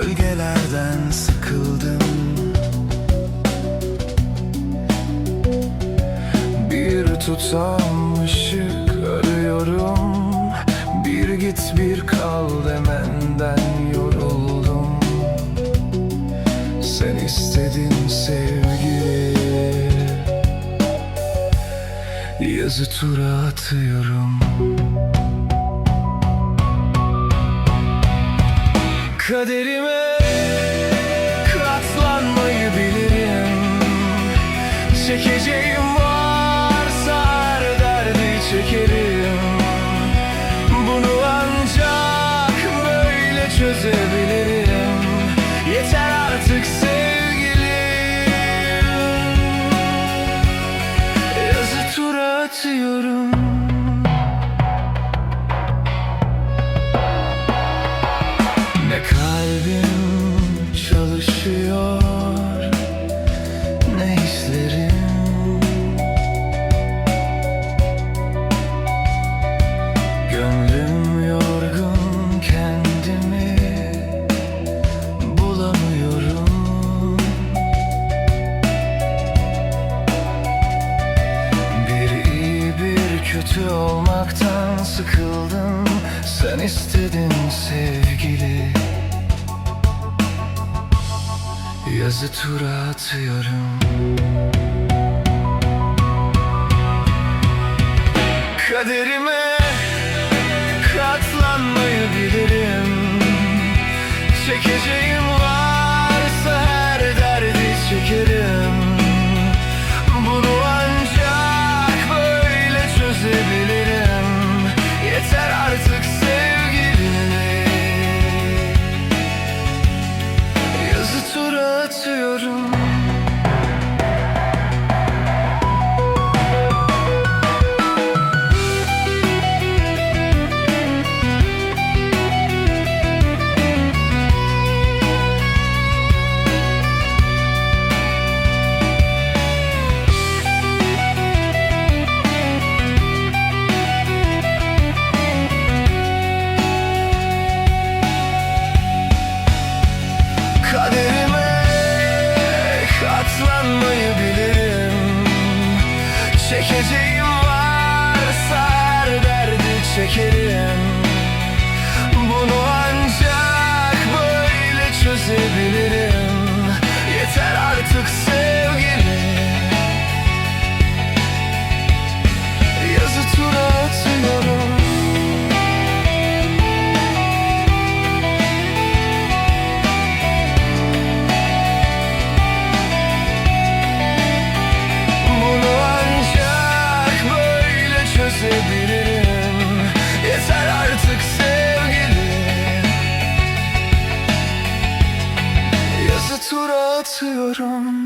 Gölgelerden sıkıldım. Bir tutam ışık arıyorum. Bir git bir kal demenden yoruldum. Sen istedin sevgili Yazı tura atıyorum. Kaderime Chequejei olmaktan sıkıldım Sen istedin sevgili. Yazı tura atıyorum Çekeceğim varsa her derdi çekerim Atıyorum